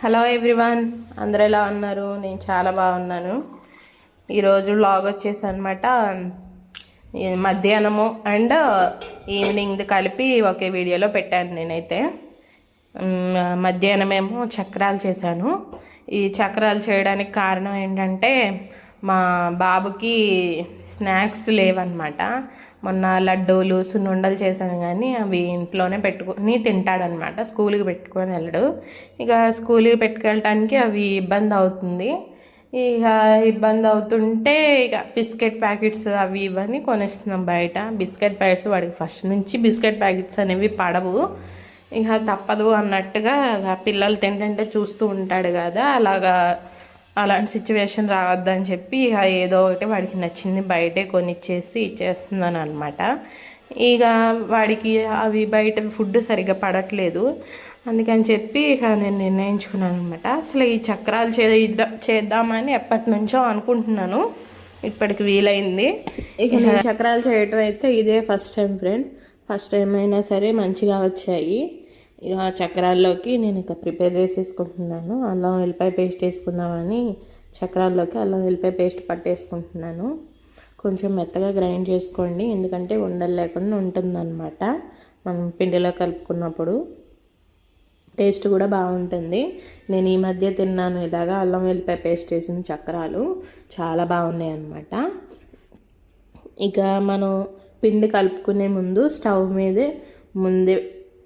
Hello everyone అందరు ఎలా ఉన్నారు? నేను చాలా బాగున్నాను. ఈరోజు లాగ్ వచ్చేసి అనమాట మధ్యాహ్నము అండ్ ఈవినింగ్ది కలిపి ఒకే వీడియోలో పెట్టాను నేనైతే. మధ్యాహ్నం ఏమో చక్రాలు చేశాను. ఈ చక్రాలు చేయడానికి కారణం ఏంటంటే మా బాబుకి స్నాక్స్ లేవన్నమాట. మొన్న లడ్డూలు సున్నుండలు చేశాను కానీ అవి ఇంట్లోనే పెట్టుకొని తింటాడనమాట స్కూల్కి పెట్టుకొని వెళ్ళడు. ఇక స్కూల్కి పెట్టుకెళ్ళటానికి అవి ఇబ్బంది అవుతుంది. ఇక ఇబ్బంది అవుతుంటే ఇక బిస్కెట్ ప్యాకెట్స్ అవి ఇవన్నీ కొనేస్తున్నాం బయట. బిస్కెట్ ప్యాకెట్స్ వాడికి ఫస్ట్ నుంచి బిస్కెట్ ప్యాకెట్స్ అనేవి పడవు. ఇక తప్పదు అన్నట్టుగా ఇక పిల్లలు తింటుంటే చూస్తూ ఉంటాడు కదా. అలాగా అలాంటి సిచ్యువేషన్ రావద్దని చెప్పి ఇక ఏదో ఒకటి వాడికి నచ్చింది బయటే కొనిచ్చేసి ఇచ్చేస్తున్నాను అనమాట ఇక వాడికి అవి బయట ఫుడ్ సరిగ్గా పడట్లేదు. అందుకని చెప్పి ఇక నేను నిర్ణయించుకున్నాను అనమాట అసలు ఈ చక్రాలు చేద్దాం చేద్దామని ఎప్పటి నుంచో అనుకుంటున్నాను. ఇప్పటికి వీలైంది. ఇక చక్రాలు చేయటం అయితే ఇదే first time friends first time అయినా సరే మంచిగా వచ్చాయి. ఇక చక్రాల్లోకి నేను ఇక ప్రిపేర్ చేసేసుకుంటున్నాను. అల్లం వెల్లిపాయ పేస్ట్ వేసుకుందామని చక్రాల్లోకి అల్లం వెల్లిపాయ పేస్ట్ పట్టేసుకుంటున్నాను. కొంచెం మెత్తగా గ్రైండ్ చేసుకోండి ఎందుకంటే ఉండలు లేకుండా ఉంటుందన్నమాట. మనం పిండిలో కలుపుకున్నప్పుడు టేస్ట్ కూడా బాగుంటుంది. నేను ఈ మధ్య తిన్నాను ఇలాగా అల్లం వెల్లిపాయ పేస్ట్ వేసిన చక్రాలు. చాలా బాగున్నాయి అన్నమాట ఇక మనం పిండి కలుపుకునే ముందు స్టవ్ మీదే ముందే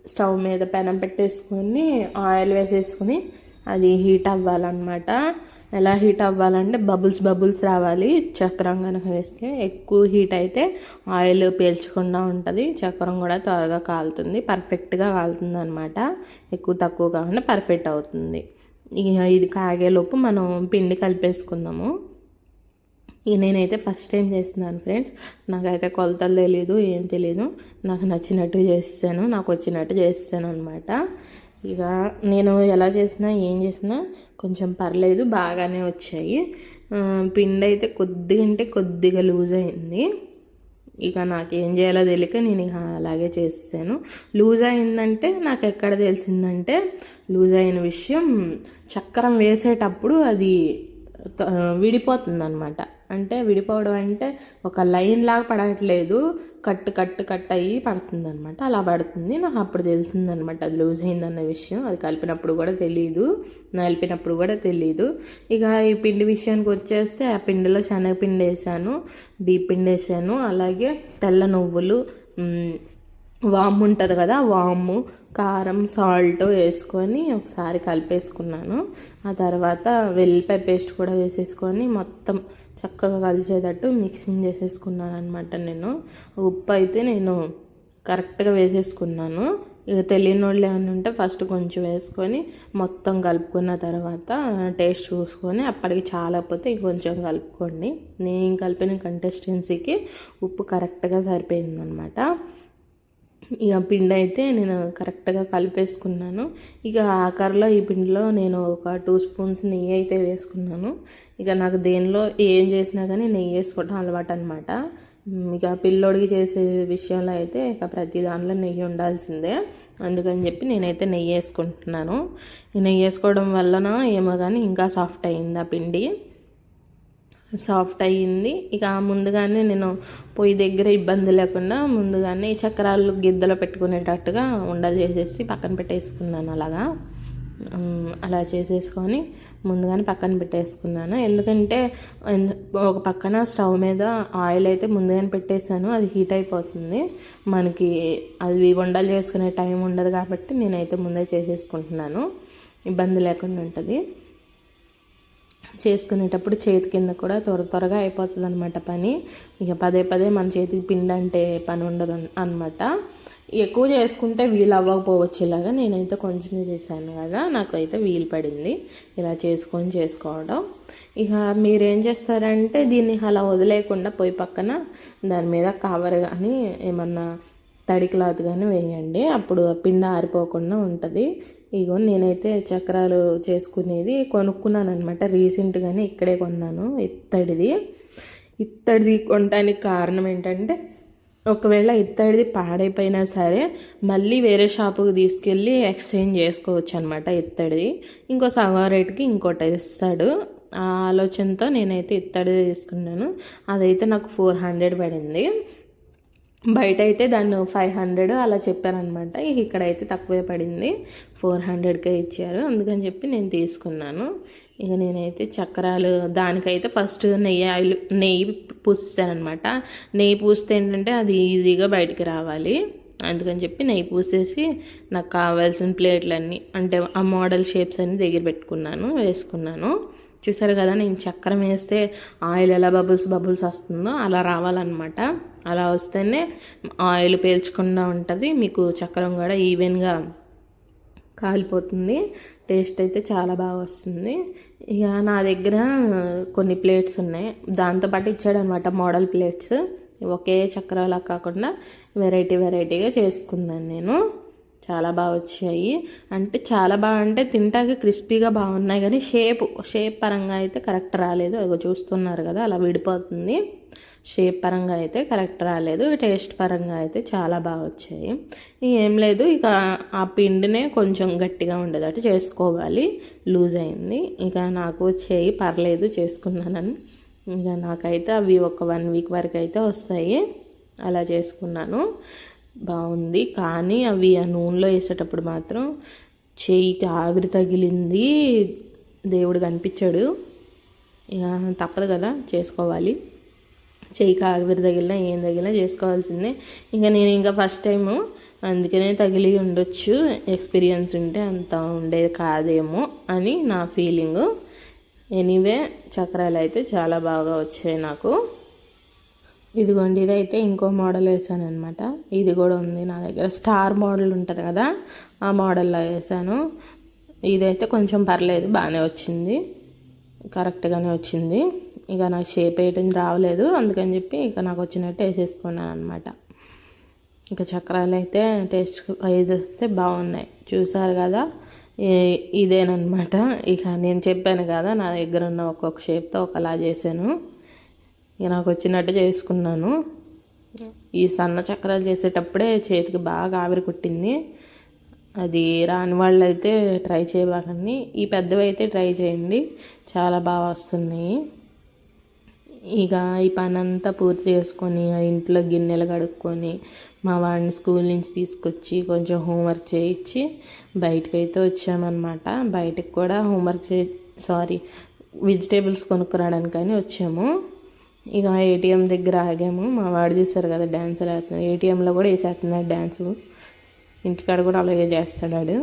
స్టవ్ మీద పెనం పెట్టేసుకొని ఆయిల్ వేసేసుకుని అది హీట్ అవ్వాలన్నమాట. ఎలా హీట్ అవ్వాలంటే బబుల్స్ బబుల్స్ రావాలి. చక్రం కనుక వేస్తే ఎక్కువ హీట్ అయితే ఆయిల్ పీల్చకుండా ఉంటుంది. చక్రం కూడా త్వరగా కాలుతుంది. పర్ఫెక్ట్గా కాలుతుంది అనమాట ఎక్కువ తక్కువ కాకుండా పర్ఫెక్ట్ అవుతుంది. ఇది కాగేలోపు మనం పిండి కలిపేసుకుందాము. ఇక నేనైతే ఫస్ట్ టైం చేస్తున్నాను ఫ్రెండ్స్ నాకైతే కొలతలు తెలీదు ఏం తెలీదు. నాకు నచ్చినట్టు చేస్తాను నాకు వచ్చినట్టు చేస్తాను అనమాట ఇక నేను ఎలా చేసినా ఏం చేసినా కొంచెం పర్లేదు బాగానే వచ్చాయి. పిండి అయితే కొద్దిగా అంటే కొద్దిగా లూజ్ అయింది. ఇక నాకు ఏం చేయాలో తెలియక నేను ఇక అలాగే చేసాను లూజ్ అయిందంటే నాకు ఎక్కడ తెలిసిందంటే లూజ్ అయిన విషయం చక్రం వేసేటప్పుడు అది విడిపోతుంది అనమాట అంటే విడిపోవడం అంటే ఒక లైన్ లాగా పడట్లేదు. కట్ కట్ కట్ అయ్యి పడుతుంది అనమాట అలా పడుతుంది. నాకు అప్పుడు తెలిసిందనమాట అది లూజ్ అయిందన్న విషయం. అది కలిపినప్పుడు కూడా తెలియదు నలిపినప్పుడు కూడా తెలియదు ఇక ఈ పిండి విషయానికి వచ్చేస్తే ఆ పిండిలో శనగపిండి వేసాను. బియ్యపిండి వేసాను. అలాగే తెల్ల నువ్వులు వాము ఉంటుంది కదా వాము కారం సాల్ట్ వేసుకొని ఒకసారి కలిపేసుకున్నాను. ఆ తర్వాత వెల్లిపాయ పేస్ట్ కూడా వేసేసుకొని మొత్తం చక్కగా కలిసేటట్టు మిక్సింగ్ చేసేసుకున్నాను అనమాట నేను. ఉప్పు అయితే నేను కరెక్ట్గా వేసేసుకున్నాను. ఇక తెలియని వాళ్ళు ఏమైనా ఉంటే ఫస్ట్ కొంచెం వేసుకొని మొత్తం కలుపుకున్న తర్వాత టేస్ట్ చూసుకొని అప్పటికి చాలకపోతే ఇంకొంచెం కలుపుకోండి. నేను కలిపిన కంటెస్టెన్సీకి ఉప్పు కరెక్ట్గా సరిపోయిందనమాట ఇక పిండి అయితే నేను కరెక్ట్గా కలిపేసుకున్నాను. ఇక ఆఖరిలో ఈ పిండిలో నేను ఒక టూ స్పూన్స్ నెయ్యి అయితే వేసుకున్నాను. ఇక నాకు దేనిలో ఏం చేసినా కానీ నెయ్యి వేసుకోవడం అలవాటు అనమాట ఇక పిల్లోడికి చేసే విషయంలో అయితే ఇక ప్రతి దానిలో నెయ్యి ఉండాల్సిందే. అందుకని చెప్పి నేనైతే నెయ్యి వేసుకుంటున్నాను. నెయ్యి వేసుకోవడం వలన ఏమో కానీ ఇంకా సాఫ్ట్ అయింది ఆ పిండి. సాఫ్ట్ అయ్యింది. ఇక ముందుగానే నేను పొయ్యి దగ్గర ఇబ్బంది లేకుండా ముందుగానే ఈ చక్రాలు గిద్దలో పెట్టుకునేటట్టుగా ఉండలు చేసేసి పక్కన పెట్టేసుకున్నాను అలాగా. అలా చేసేసుకొని ముందుగానే పక్కన పెట్టేసుకున్నాను. ఎందుకంటే ఒక పక్కన స్టవ్ మీద ఆయిల్ అయితే ముందుగానే పెట్టేశాను. అది హీట్ అయిపోతుంది. మనకి అది వండలు చేసుకునే టైం ఉండదు కాబట్టి నేనైతే ముందే చేసేసుకుంటున్నాను. ఇబ్బంది లేకుండా ఉంటుంది. చేసుకునేటప్పుడు చేతి కింద కూడా త్వర త్వరగా అయిపోతుంది అనమాట పని. ఇక పదే పదే మన చేతికి పిండి అంటే పని ఉండదు అనమాట ఎక్కువ చేసుకుంటే వీలు అవ్వకపోవచ్చు ఇలాగా. నేనైతే కొంచెమే చేశాను కదా నాకైతే వీలు పడింది ఇలా చేసుకొని చేసుకోవడం. ఇక మీరేం చేస్తారంటే దీన్ని అలా వదిలేయకుండా పోయి పక్కన దాని మీద కవర్ కానీ ఏమన్నా తడి క్లాత్ కానీ వేయండి. అప్పుడు పిండి ఆరిపోకుండా ఉంటుంది. ఇగో నేనైతే చక్రాలు చేసుకునేది కొనుక్కున్నాను అనమాట రీసెంట్గానే ఇక్కడే కొన్నాను ఇత్తడిది. ఇత్తడిది కొనడానికి కారణం ఏంటంటే ఒకవేళ ఇత్తడిది పాడైపోయినా సరే మళ్ళీ వేరే షాపుకి తీసుకెళ్ళి ఎక్స్చేంజ్ చేసుకోవచ్చు అనమాట ఇత్తడిది. ఇంకో సగం రేటుకి ఇంకోటి ఇస్తాడు. ఆ ఆలోచనతో నేనైతే ఇత్తడిది తీసుకున్నాను. అదైతే నాకు ఫోర్ హండ్రెడ్ పడింది. బయట అయితే దాన్ని ఫైవ్ హండ్రెడ్ అలా చెప్పారనమాట. ఇక్కడైతే తక్కువే పడింది. ఫోర్ హండ్రెడ్కే ఇచ్చారు. అందుకని చెప్పి నేను తీసుకున్నాను. ఇక నేనైతే చక్రాలు దానికైతే ఫస్ట్ నెయ్యి ఆయిల్ నెయ్యి పూస్తాను నెయ్యి పూస్తే ఏంటంటే అది ఈజీగా బయటికి రావాలి. అందుకని చెప్పి నెయ్యి పూసేసి నాకు కావాల్సిన ప్లేట్లన్నీ అంటే ఆ మోడల్ షేప్స్ అన్ని దగ్గర పెట్టుకున్నాను వేసుకున్నాను. చూసారు కదా నేను చక్రం వేస్తే ఆయిల్ ఎలా బబుల్స్ బబుల్స్ వస్తుందో అలా రావాలన్నమాట. అలా వస్తేనే ఆయిల్ పేల్చకుండా ఉంటుంది. మీకు చక్రం కూడా ఈవెన్గా కాలిపోతుంది. టేస్ట్ అయితే చాలా బాగా వస్తుంది. ఇక నా దగ్గర కొన్ని ప్లేట్స్ ఉన్నాయి. దాంతోపాటు ఇచ్చాడనమాట మోడల్ ప్లేట్స్. ఒకే చక్రాలా కాకుండా వెరైటీ వెరైటీగా చేసుకున్నాను నేను. చాలా బాగా వచ్చాయి. అంటే చాలా బాగా అంటే తింటాక క్రిస్పీగా బాగున్నాయి కానీ షేప్ షేప్ పరంగా అయితే కరెక్ట్ రాలేదు. అదిగో చూస్తున్నారు కదా అలా విడిపోతుంది. షేప్ పరంగా అయితే కరెక్ట్ రాలేదు. టేస్ట్ పరంగా అయితే చాలా బాగా వచ్చాయి. ఏం లేదు ఇక ఆ పిండినే కొంచెం గట్టిగా ఉండేటట్టు చేసుకోవాలి. లూజ్ అయింది. ఇక నాకు చేయి పర్లేదు చేసుకున్నానని. ఇంకా నాకైతే అవి ఒక వన్ వీక్ వరకు అయితే వస్తాయి. అలా చేసుకున్నాను. బాగుంది. కానీ అవి ఆ నూనెలో వేసేటప్పుడు మాత్రం చేయికి ఆవిరి తగిలింది. దేవుడు కనిపించాడు. ఇక తప్పదు కదా చేసుకోవాలి. చేయి కాగిరి తగిలినా ఏం తగిలినా చేసుకోవాల్సిందే. ఇంకా నేను ఇంకా ఫస్ట్ టైము అందుకనే తగిలి ఉండొచ్చు ఎక్స్పీరియన్స్ ఉంటే అంత ఉండేది కాదేమో అని నా ఫీలింగు ఎనీవే చక్రాలు అయితే చాలా బాగా వచ్చాయి నాకు. ఇదిగోండి ఇదైతే ఇంకో మోడల్ వేసాను అనమాట ఇది కూడా ఉంది నా దగ్గర. స్టార్ మోడల్ ఉంటుంది కదా ఆ మోడల్లో వేసాను. ఇదైతే కొంచెం పర్లేదు బాగానే వచ్చింది. కరెక్ట్గానే వచ్చింది. ఇక నాకు షేప్ వేయటం రావలేదు. అందుకని చెప్పి ఇక నాకు వచ్చినట్టు వేసేసుకున్నాను అనమాట ఇంకా చక్రాలు అయితే టేస్ట్ వైజ్ వస్తే బాగున్నాయి. చూసారు కదా? ఇదేనమాట ఇక నేను చెప్పాను కదా నా దగ్గర ఉన్న ఒక్కొక్క షేప్తో ఒకలా చేశాను. ఇక నాకు వచ్చినట్టు చేసుకున్నాను. ఈ సన్న చక్రాలు చేసేటప్పుడే చేతికి బాగా ఆవిరి కుట్టింది. అది రాని వాళ్ళు అయితే ట్రై చేయబాకండి. ఈ పెద్దవి అయితే ట్రై చేయండి. చాలా బాగా వస్తున్నాయి. ఇక ఈ పని అంతా పూర్తి చేసుకొని ఇంట్లో గిన్నెలు కడుక్కొని మా వాడిని స్కూల్ నుంచి తీసుకొచ్చి కొంచెం హోంవర్క్ చేయించి బయటకు అయితే వచ్చామన్నమాట. బయటకు కూడా హోంవర్క్ చే సారీ వెజిటేబుల్స్ కొనుక్కురావడానికని వచ్చాము. ఇక ఏటీఎం దగ్గర ఆగాము. మా వాడు చూసారు కదా డ్యాన్స్ వేస్తున్నాడు ఏటీఎంలో కూడా వేసేస్తున్నాడు డ్యాన్స్. ఇంటికాడ కూడా అలాగే చేస్తాడు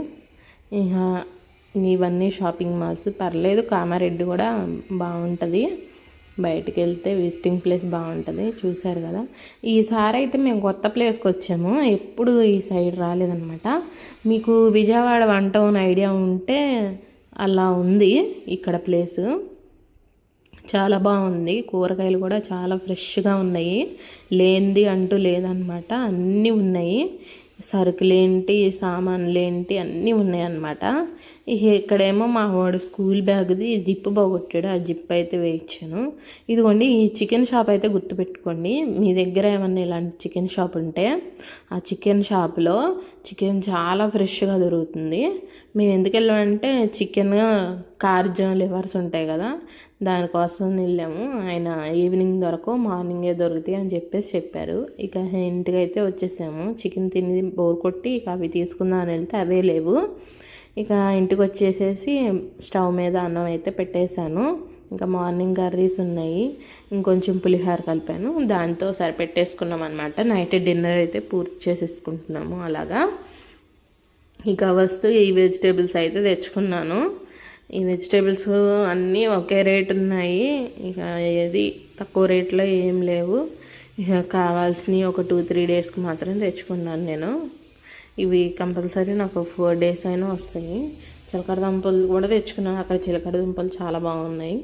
ఇక ఇవన్నీ షాపింగ్ మాల్స్. పర్లేదు కామారెడ్డి కూడా బాగుంటుంది. బయటికి వెళ్తే విజిటింగ్ ప్లేస్ బాగుంటుంది చూశారు కదా. ఈసారి అయితే మేము కొత్త ప్లేస్కి వచ్చాము ఎప్పుడు ఈ సైడ్ రాలేదనమాట మీకు విజయవాడ వన్ టౌన్ ఐడియా ఉంటే అలా ఉంది ఇక్కడ ప్లేసు. చాలా బాగుంది కూరగాయలు కూడా చాలా ఫ్రెష్గా ఉన్నాయి. లేనిది అంటూ లేదనమాట అన్నీ ఉన్నాయి. సరుకులేంటి సామాన్లేంటి అన్నీ ఉన్నాయన్నమాట. ఇక్కడేమో మా వాడు స్కూల్ బ్యాగ్ది జిప్ బాగొట్టాడు ఆ జిప్ అయితే వేయించాను. ఇదిగోండి ఈ చికెన్ షాప్ అయితే గుర్తుపెట్టుకోండి. మీ దగ్గర ఏమన్నా ఇలాంటి చికెన్ షాప్ ఉంటే ఆ చికెన్ షాప్లో చికెన్ చాలా ఫ్రెష్గా దొరుకుతుంది. మేము ఎందుకు వెళ్ళామంటే చికెన్ కార్జం లివర్స్ ఉంటాయి కదా దానికోసం వెళ్ళాము. ఆయన ఈవినింగ్ దొరకు మార్నింగే దొరుకుతాయి అని చెప్పేసి చెప్పారు. ఇక ఇంటికి అయితే వచ్చేసాము. చికెన్ తిని బోర్ కొట్టి ఇక అవి తీసుకుందాం అని వెళ్తే అవే లేవు. ఇక ఇంటికి వచ్చేసేసి స్టవ్ మీద అన్నం అయితే పెట్టేశాను. ఇంకా మార్నింగ్ కర్రీస్ ఉన్నాయి. ఇంకొంచెం పులిహోర కలిపాను. దాంతో సరిపెట్టేసుకున్నాం అనమాట నైట్ డిన్నర్ అయితే పూర్తి చేసేసుకుంటున్నాము అలాగా. ఇక వస్తూ ఈ వెజిటేబుల్స్ అయితే తెచ్చుకున్నాను. ఈ వెజిటేబుల్స్ అన్నీ ఒకే రేట్ ఉన్నాయి. ఇక ఏది తక్కువ రేట్లో ఏం లేవు. ఇక కావాల్సినవి ఒక టూ త్రీ డేస్కి మాత్రం తెచ్చుకున్నాను నేను. ఇవి కంపల్సరీ నాకు ఫోర్ డేస్ అయినా వస్తాయి. చిలకడ దుంపలు కూడా తెచ్చుకున్నాను. అక్కడ చిలకడ దుంపలు చాలా బాగున్నాయి.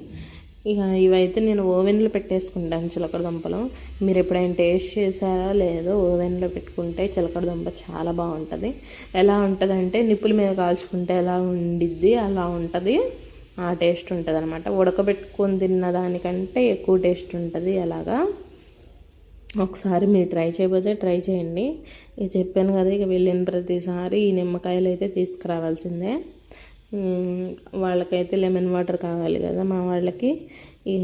ఇక ఇవైతే నేను ఓవెన్లో పెట్టేసుకుంటాను చిలకడ దుంపలు. మీరు ఎప్పుడైనా టేస్ట్ చేశారా లేదో ఓవెన్లో పెట్టుకుంటే చిలకడ దుంప చాలా బాగుంటుంది. ఎలా ఉంటుంది అంటే నిప్పుల మీద కాల్చుకుంటే ఎలా ఉండిద్ది అలా ఉంటుంది. ఆ టేస్ట్ ఉంటుంది అనమాట ఉడకబెట్టుకొని తిన్న దానికంటే ఎక్కువ టేస్ట్ ఉంటుంది అలాగా. ఒకసారి మీరు ట్రై చేయకపోతే ట్రై చేయండి. ఇక చెప్పాను కదా ఇక వెళ్ళిన ప్రతిసారి ఈ నిమ్మకాయలు అయితే తీసుకురావాల్సిందే. వాళ్ళకైతే లెమన్ వాటర్ కావాలి కదా మా వాళ్ళకి. ఈ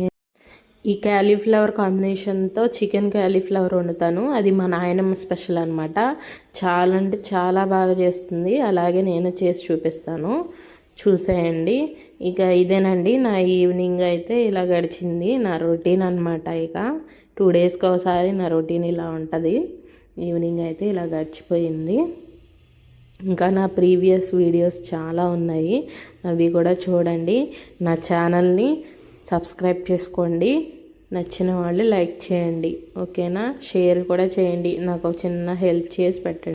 ఈ క్యాలీఫ్లవర్ కాంబినేషన్తో చికెన్ క్యాలీఫ్లవర్ వండుతాను. అది మా నాయనమ్మ స్పెషల్ అనమాట చాలా అంటే చాలా బాగా చేస్తుంది. అలాగే నేను చేసి చూపిస్తాను. చూసేయండి. ఇక ఇదేనండి. నా ఈవినింగ్ అయితే ఇలా గడిచింది. నా రొటీన్ అనమాట ఇక. టూ డేస్కి ఒకసారి నా రొటీన్ ఇలా ఉంటుంది. ఈవినింగ్ అయితే ఇలా గడిచిపోయింది. ఇంకా నా ప్రీవియస్ వీడియోస్ చాలా ఉన్నాయి. అవి కూడా చూడండి. నా ఛానల్ని సబ్స్క్రైబ్ చేసుకోండి. నచ్చిన వాళ్ళు లైక్ చేయండి. ఓకేనా? షేర్ కూడా చేయండి. నాకు ఒక చిన్న హెల్ప్ చేసి పెట్టండి.